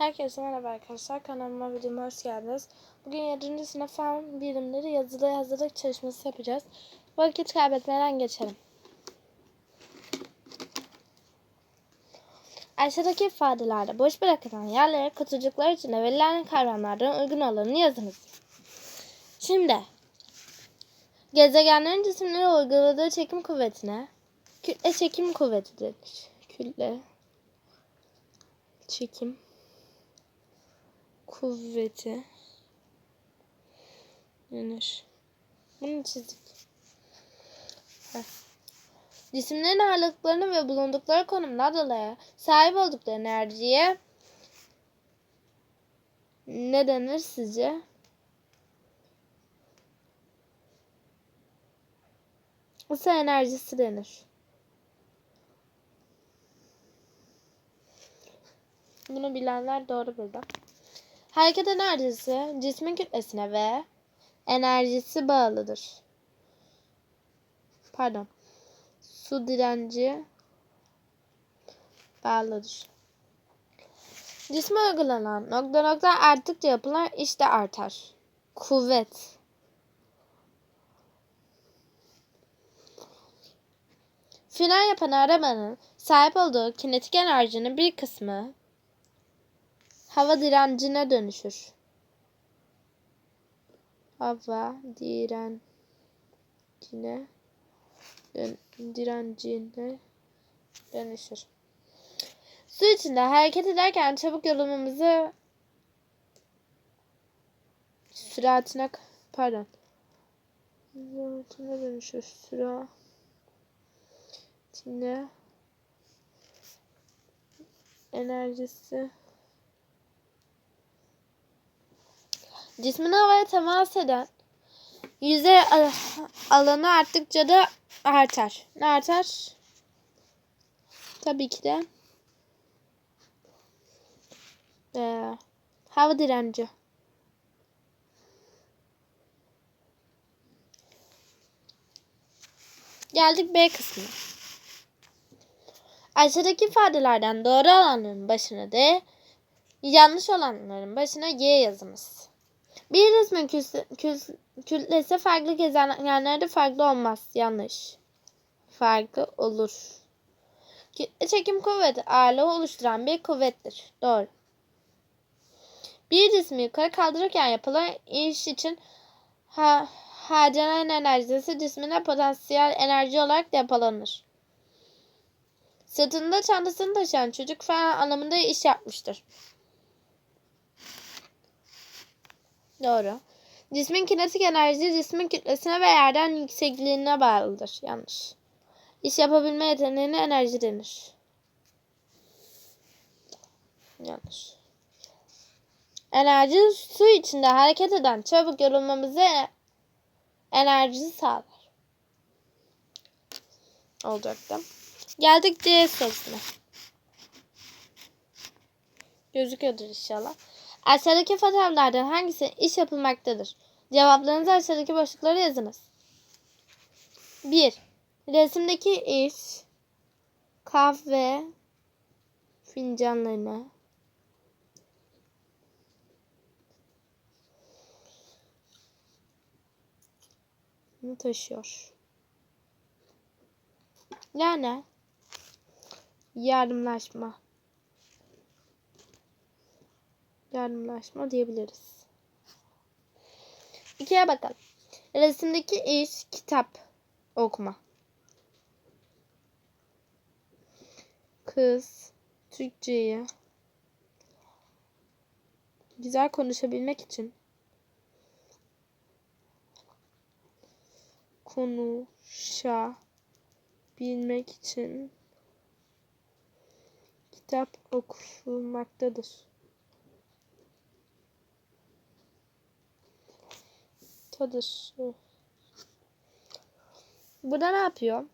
Herkese merhaba arkadaşlar. Kanalıma videoma hoş geldiniz. Bugün 7. sınıf fen bilimleri yazılı hazırlık çalışması yapacağız. Vakit kaybetmeden geçelim. Aşağıdaki ifadelerde boş bırakılan yerlere kutucuklar içinde verilen kavramlardan uygun olanını yazınız. Şimdi gezegenlerin cisimlere uyguladığı çekim kuvvetine kütle çekim kuvveti denir. Kütle çekim kuvveti denir. Bunu çizdik. Heh. Cisimlerin ağırlıklarını ve bulundukları konumdan dolayı sahip oldukları enerjiye ne denir sizce? Isı enerjisi denir. Bunu bilenler doğru bildi. Hareket enerjisi cismin kütlesine ve enerjisi bağlıdır. Pardon. Su direnci bağlıdır. Cisme uygulanan nokta nokta arttıkça yapılan iş de artar. Kuvvet. Fren yapan arabanın sahip olduğu kinetik enerjinin bir kısmı hava direncine dönüşür. Hava direncine dön, direncine dönüşür. Su içinde hareket ederken çabuk yorulmamızı süratine pardon süratine dönüşür. Süratine enerjisi Cismin havaya temas eden yüzey alanı arttıkça da artar. Ne artar? Tabii ki de ee, hava direnci. Geldik B kısmına. Aşağıdaki ifadelerden doğru olanların başına D, yanlış olanların başına Y yazınız. Bir resmin kütlesi farklı gezegenlerde farklı olmaz. Yanlış. Farklı olur. Kütle çekim kuvveti ağırlığı oluşturan bir kuvvettir. Doğru. Bir cismi yukarı kaldırırken yapılan iş için ha harcanan enerjisi cismine potansiyel enerji olarak depolanır. Sırtında çantasını taşıyan çocuk falan anlamında iş yapmıştır. Doğru. Cismin kinetik enerjisi cismin kütlesine ve yerden yüksekliğine bağlıdır. Yanlış. İş yapabilme yeteneğine enerji denir. Yanlış. Enerji su içinde hareket eden çabuk yorulmamızı enerji sağlar. Olacaktı. Geldik C sorusuna. Gözüküyordur inşallah. Aşağıdaki fotoğraflardan hangisi iş yapılmaktadır? Cevaplarınızı aşağıdaki boşluklara yazınız. 1. Resimdeki iş kahve fincanlarını taşıyor. Yani yardımlaşma yardımlaşma diyebiliriz. İkiye bakalım. Resimdeki iş kitap okuma. Kız Türkçeyi güzel konuşabilmek için konuşabilmek için kitap okunmaktadır. Tadır. Burada ne yapıyor?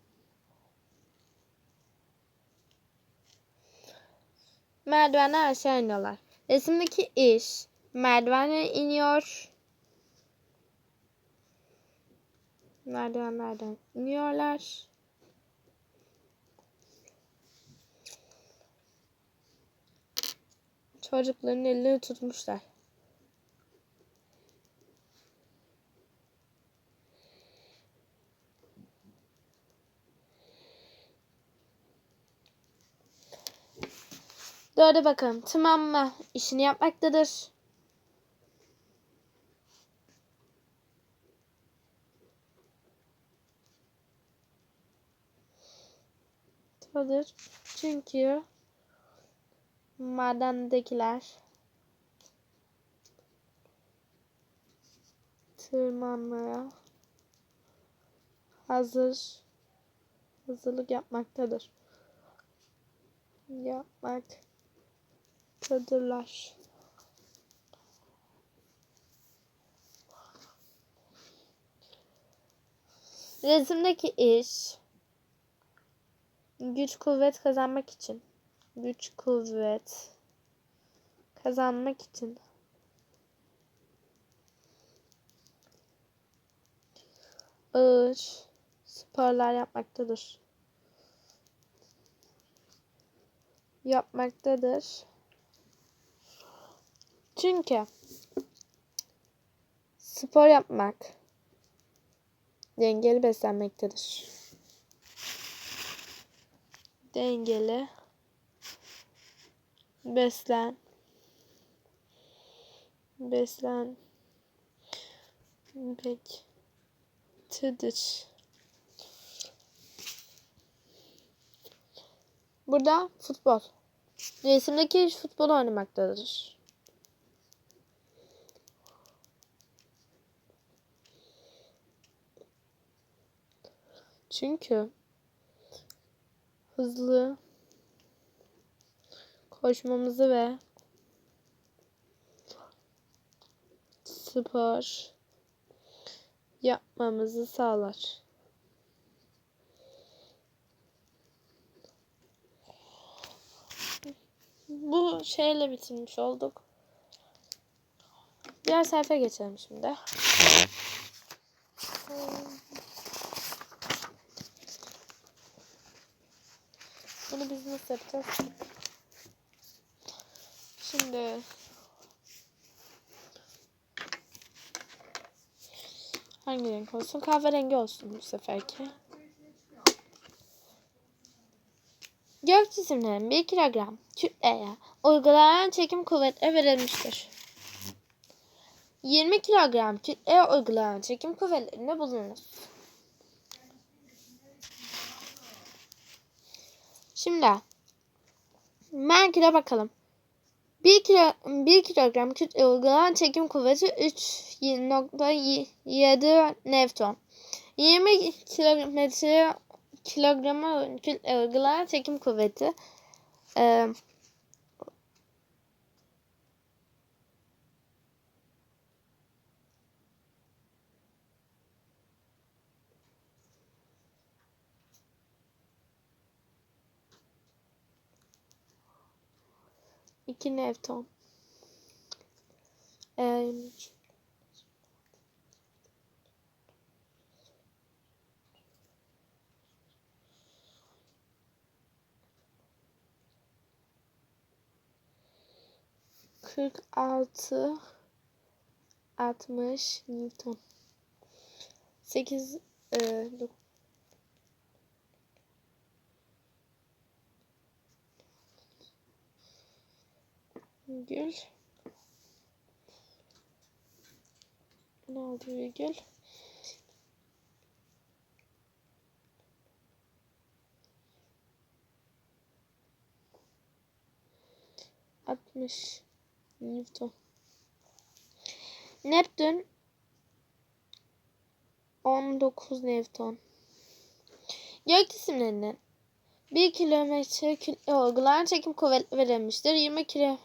Merdivenler aşağı iniyorlar. Resimdeki iş merdivene iniyor. Merdivenlerden iniyorlar. çocukların elini tutmuşlar. Dörde bakalım. Tırmanma işini yapmaktadır. Tadır. Çünkü madendekiler tırmanmaya hazır hazırlık yapmaktadır. Yapmaktadırlar. Resimdeki iş güç kuvvet kazanmak için güç kuvvet kazanmak için ağır sporlar yapmaktadır. Yapmaktadır. Çünkü spor yapmak dengeli beslenmektedir. Dengeli beslen beslen bektedir. Burada futbol. Resimdeki futbol oynamaktadır. Çünkü hızlı koşmamızı ve spor yapmamızı sağlar. Bu şeyle bitirmiş olduk. Diğer sayfaya geçelim şimdi. Bunu biz nasıl yapacağız? Şimdi hangi renk olsun? Kahverengi olsun bu seferki. Gök cisimlerin 1 kilogram kütleye uygulanan çekim kuvvetleri verilmiştir. 20 kilogram kütleye uygulanan çekim kuvvetlerinde bulunur. Şimdi Merkür'e bakalım. 1 kilo 1 kilogram kütle uygulanan çekim kuvveti 3.7 Newton. 20 kilometre kilograma kütle uygulanan çekim kuvveti e, iki Newton. Ee, kırk altı altmış Newton. Sekiz e, virgül ne oldu virgül altmış Newton. Neptün. 19 Newton. Gök cisimlerinin 1 kilometre kütle uygulanan çekim kuvveti verilmiştir. 20 kilo,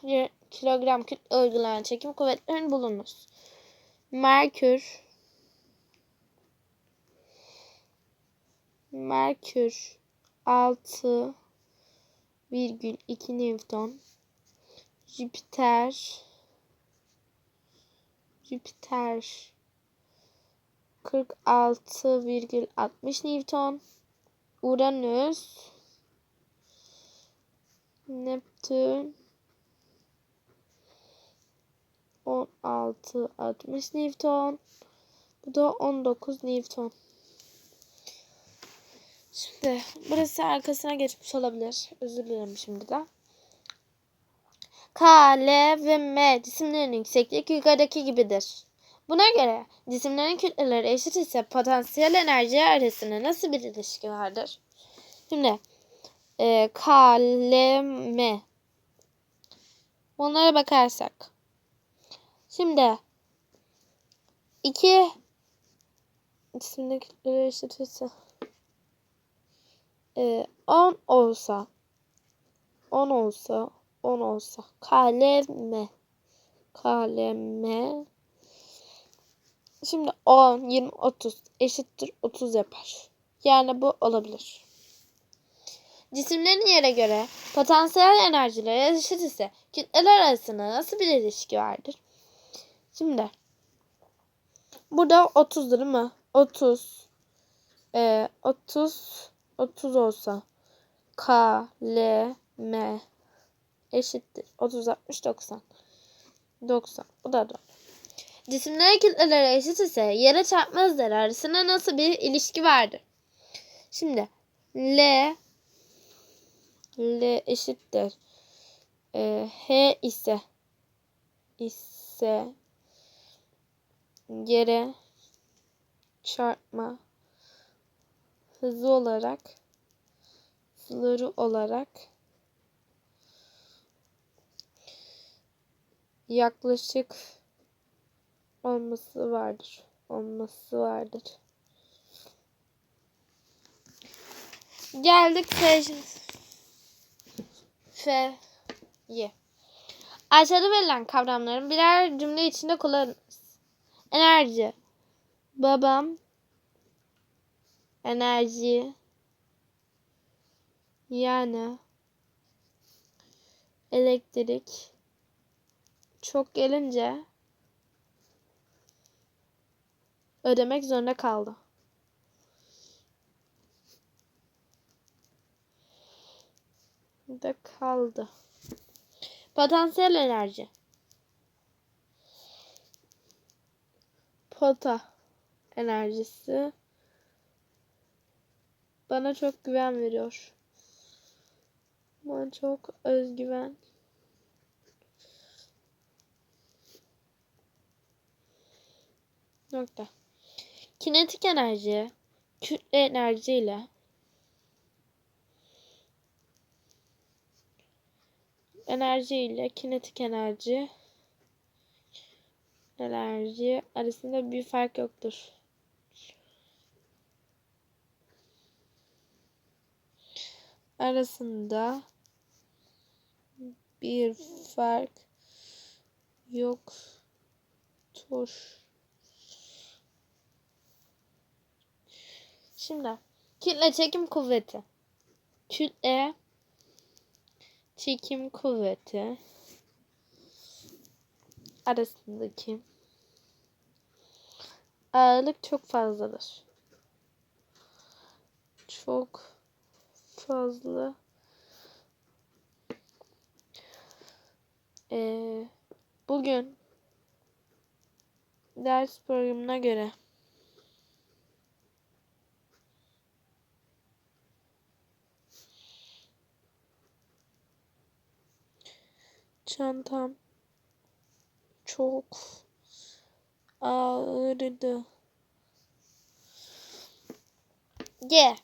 kilogram kütle uygulanan çekim kuvvetlerin bulunur. Merkür. Merkür 6 virgül 2 Newton. Jüpiter. Jüpiter 46,60 Newton. Uranüs Neptün 16 60 Newton. Bu da 19 Newton. Şimdi burası arkasına geçmiş olabilir. Özür dilerim şimdiden. K, L ve M cisimlerin yüksekliği yukarıdaki gibidir. Buna göre cisimlerin kütleleri eşit ise potansiyel enerji arasında nasıl bir ilişki vardır? Şimdi e, K, L, M Bunlara bakarsak. Şimdi iki cisimlerin kütleleri eşit ise e, 10 olsa 10 olsa 10 olsa kalem kalem şimdi 10 20 30 eşittir 30 yapar. Yani bu olabilir. Cisimlerin yere göre potansiyel enerjileri eşit ise kütleler arasında nasıl bir ilişki vardır? Şimdi burada 30 değil mi? 30 e, 30 30 olsa K, L, M eşittir. 30, 60, 90. 90. Bu da doğru. Cisimlerin kütleleri eşit ise yere çarpma hızları arasında nasıl bir ilişki vardır? Şimdi L L eşittir. E, H ise ise yere çarpma hızı olarak hızları olarak yaklaşık olması vardır. Olması vardır. Geldik F. F'ye. Aşağıda verilen kavramların birer cümle içinde kullanınız. Enerji. Babam enerji yani elektrik çok gelince ödemek zorunda kaldı. Da kaldı. Potansiyel enerji. Pota enerjisi bana çok güven veriyor. Bana çok özgüven. Nokta. Kinetik enerji kütle enerji enerji ile kinetik enerji enerji arasında bir fark yoktur. arasında bir fark yoktur. Şimdi kütle çekim kuvveti. Kütle çekim kuvveti arasındaki ağırlık çok fazladır. Çok fazla ee, bugün ders programına göre çantam çok ağırdı. G.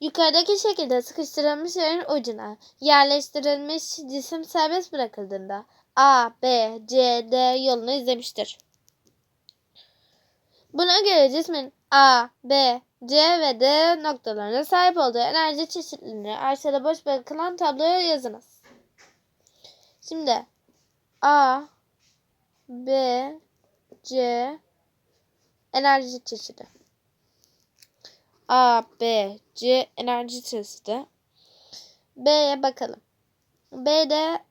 Yukarıdaki şekilde sıkıştırılmış yerin ucuna yerleştirilmiş cisim serbest bırakıldığında A, B, C, D yolunu izlemiştir. Buna göre cismin A, B, C ve D noktalarına sahip olduğu enerji çeşitliliğini aşağıda boş bırakılan tabloya yazınız. Şimdi A, B, C enerji çeşidi. A, B, C enerji çeşidi. B'ye bakalım. B'de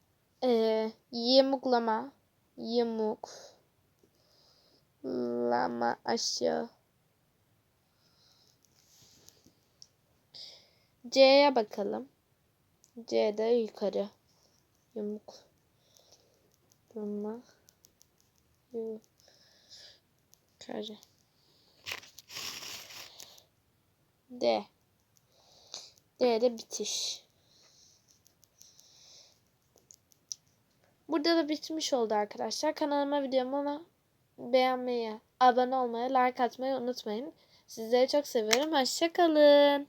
e, yamuklama, yamuklama aşağı C'ye bakalım. C'de yukarı. Yumuk. Durma. Yu. Kare. D. D'de bitiş. Burada da bitmiş oldu arkadaşlar. Kanalıma videomu beğenmeyi, abone olmayı, like atmayı unutmayın. Sizleri çok seviyorum. Hoşçakalın.